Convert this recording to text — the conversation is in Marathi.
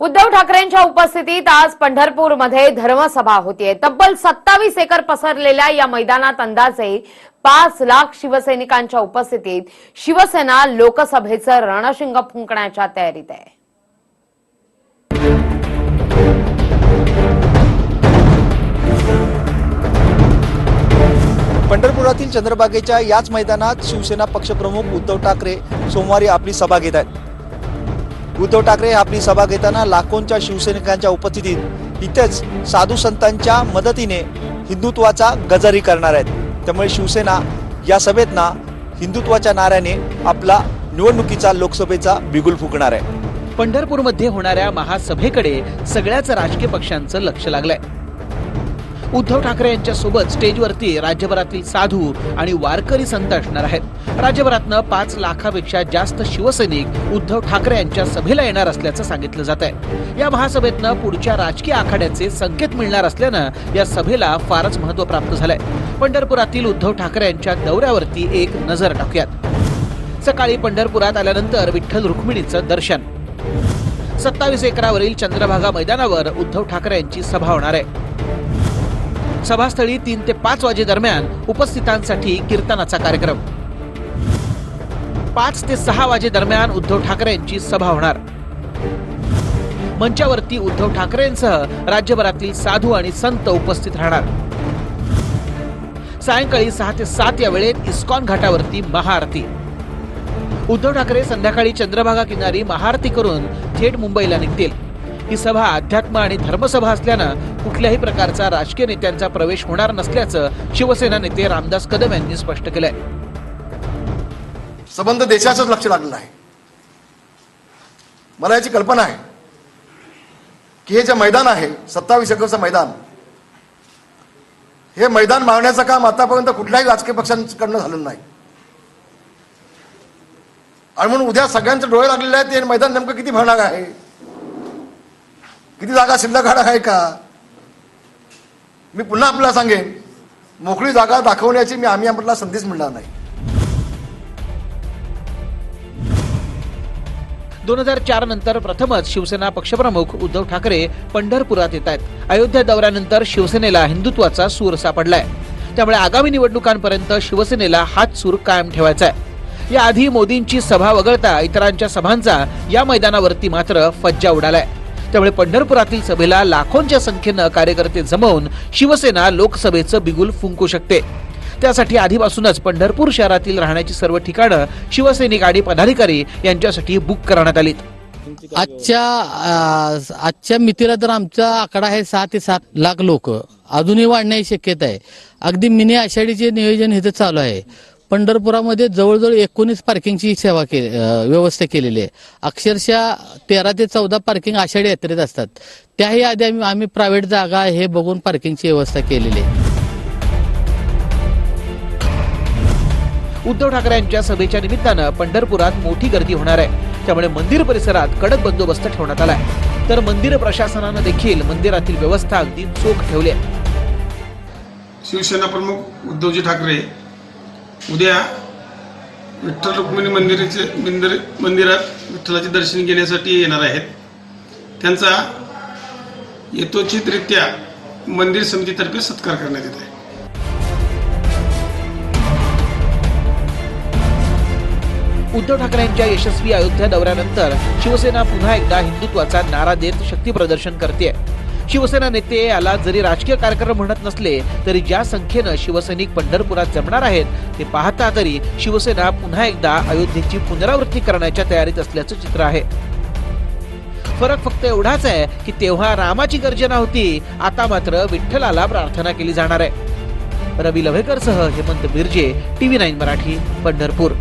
उद्धव ठाकरेंच्या उपस्थितीत आज पंढरपूरमध्ये धर्मसभा होतीये. तब्बल सत्तावीस एकर पसरलेल्या या मैदानात अंदाजे पाच लाख शिवसैनिकांच्या उपस्थितीत शिवसेना लोकसभेचं रणशिंग फुंकण्याच्या तयारीत आहे. पंढरपुरातील चंद्रबागेच्या याच मैदानात शिवसेना पक्षप्रमुख उद्धव ठाकरे सोमवारी आपली सभा घेत आहेत. उद्धव ठाकरे आपली सभा घेताना लाखोंच्या शिवसैनिकांच्या उपस्थितीत इथेच साधू संतांच्या मदतीने हिंदुत्वाचा गजारी करणार आहेत. त्यामुळे शिवसेना या सभेत ना हिंदुत्वाच्या नाऱ्याने आपला निवडणुकीचा लोकसभेचा बिगुल फुकणार आहे. पंढरपूरमध्ये होणाऱ्या महासभेकडे सगळ्याच राजकीय पक्षांचं लक्ष लागलंय. उद्धव ठाकरे यांच्या सोबत स्टेजवरती राज्यभरातील साधू आणि वारकरी संत असणार आहेत. राज्यभरातनं पाच लाखापेक्षा जास्त शिवसैनिक उद्धव ठाकरे यांच्या सभेला येणार असल्याचं सांगितलं जात आहे. या महासभेतनं पुढच्या राजकीय आखाड्याचे संकेत मिळणार असल्यानं या सभेला फारच महत्त्व प्राप्त झालंय. पंढरपुरातील उद्धव ठाकरे यांच्या दौऱ्यावरती एक नजर टाकूयात. सकाळी पंढरपुरात आल्यानंतर विठ्ठल रुक्मिणीचं दर्शन. सत्तावीस एकरावरील चंद्रभागा मैदानावर उद्धव ठाकरे यांची सभा होणार आहे. सभास्थळी तीन ते पाच वाजेदरम्यान उपस्थितांसाठी कीर्तनाचा कार्यक्रम. पाच ते सहा वाजेदरम्यान उद्धव ठाकरे यांची सभा होणार. मंचावरती उद्धव ठाकरेंसह राज्यभरातील साधू आणि संत उपस्थित राहणार. सायंकाळी सहा ते सात या वेळेत इस्कॉन घाटावरती महाआरती. उद्धव ठाकरे संध्याकाळी चंद्रभागा किनारी महाआरती करून थेट मुंबईला निघतील. ही सभा अध्यात्म आणि धर्मसभा असल्यानं कुठल्याही प्रकारचा राजकीय नेत्यांचा प्रवेश होणार नसल्याचं शिवसेना नेते रामदास कदम यांनी स्पष्ट केलंय. संबंध देशाचंच लक्ष लागलेलं आहे. मला याची कल्पना आहे की हे जे मैदान आहे सत्तावीस एकरचं मैदान हे मैदान मागण्याचं काम आतापर्यंत कुठल्याही राजकीय पक्षांकडनं झालेलं नाही. आणि म्हणून उद्या सगळ्यांचे डोळे लागलेले आहेत ते मैदान नेमकं किती भरणार आहे? किती जागा शिल्लक आहे का? मी पुन्हा आपल्याला सांगेन मोकळी जागा दाखवण्याची मी आम्ही आपल्याला संधीच मिळणार नाही. दोन हजार चार नंतर प्रथमच शिवसेना पक्षप्रमुख उद्धव ठाकरे पंढरपुरात येत आहेत. अयोध्या दौऱ्यानंतर शिवसेनेला हिंदुत्वाचा सूर सापडलाय. त्यामुळे आगामी निवडणुकांपर्यंत शिवसेनेला हाच सूर कायम ठेवायचा आहे याआधी मोदींची सभा वगळता इतरांच्या सभांचा या मैदानावरती मात्र फज्जा उडालाय. त्यामुळे पंढरपुरातील सभेला लाखोंच्या संख्येनं कार्यकर्ते जमवून शिवसेना लोकसभेचं बिगुल फुंकू शकते. त्यासाठी आधीपासूनच पंढरपूर शहरातील राहण्याची सर्व ठिकाणं शिवसैनिक आणि पदाधिकारी यांच्यासाठी बुक करण्यात आलीत. आजच्या आजच्या मितीला तर आमचा आकडा आहे सहा ते सात लाख लोक. अजूनही वाढण्याची शक्यता आहे. अगदी मिनी आषाढीचे नियोजन हे तर चालू आहे. पंढरपुरामध्ये जवळजवळ एकोणीस पार्किंगची सेवा के व्यवस्था केलेली आहे. अक्षरशः तेरा ते चौदा पार्किंग आषाढी यात्रेत असतात. त्याही आधी आम्ही आम्ही प्रायव्हेट जागा हे बघून पार्किंगची व्यवस्था केलेली आहे. उद्धव ठाकरे यांच्या सभेच्या निमित्तानं पंढरपुरात मोठी गर्दी होणार आहे. त्यामुळे मंदिर परिसरात कडक बंदोबस्त ठेवण्यात आलाय. तर मंदिर प्रशासनानं देखील मंदिरातील व्यवस्था अगदी चोख ठेवली आहे. शिवसेना प्रमुख उद्धवजी ठाकरे उद्या विठ्ठल रुक्मिणी मंदिराचे मंदिर मंदिरात विठ्ठलाचे दर्शन घेण्यासाठी येणार आहेत. त्यांचा यथोचितरित्या मंदिर समितीतर्फे सत्कार करण्यात येत आहे. उद्धव ठाकरे यांच्या यशस्वी अयोध्या दौऱ्यानंतर शिवसेना पुन्हा एकदा हिंदुत्वाचा नारा देत शक्ती प्रदर्शन करते शिवसेना नेते याला जरी राजकीय कार्यक्रम म्हणत नसले तरी ज्या संख्येनं शिवसैनिक पंढरपुरात जमणार आहेत ते पाहता तरी शिवसेना पुन्हा एकदा अयोध्येची पुनरावृत्ती करण्याच्या तयारीत असल्याचं चित्र आहे. फरक फक्त एवढाच आहे की तेव्हा रामाची गर्जना होती आता मात्र विठ्ठलाला प्रार्थना केली जाणार आहे. रवी लव्हेकरसह हेमंत बिर्जे टीव्ही नाईन मराठी पंढरपूर.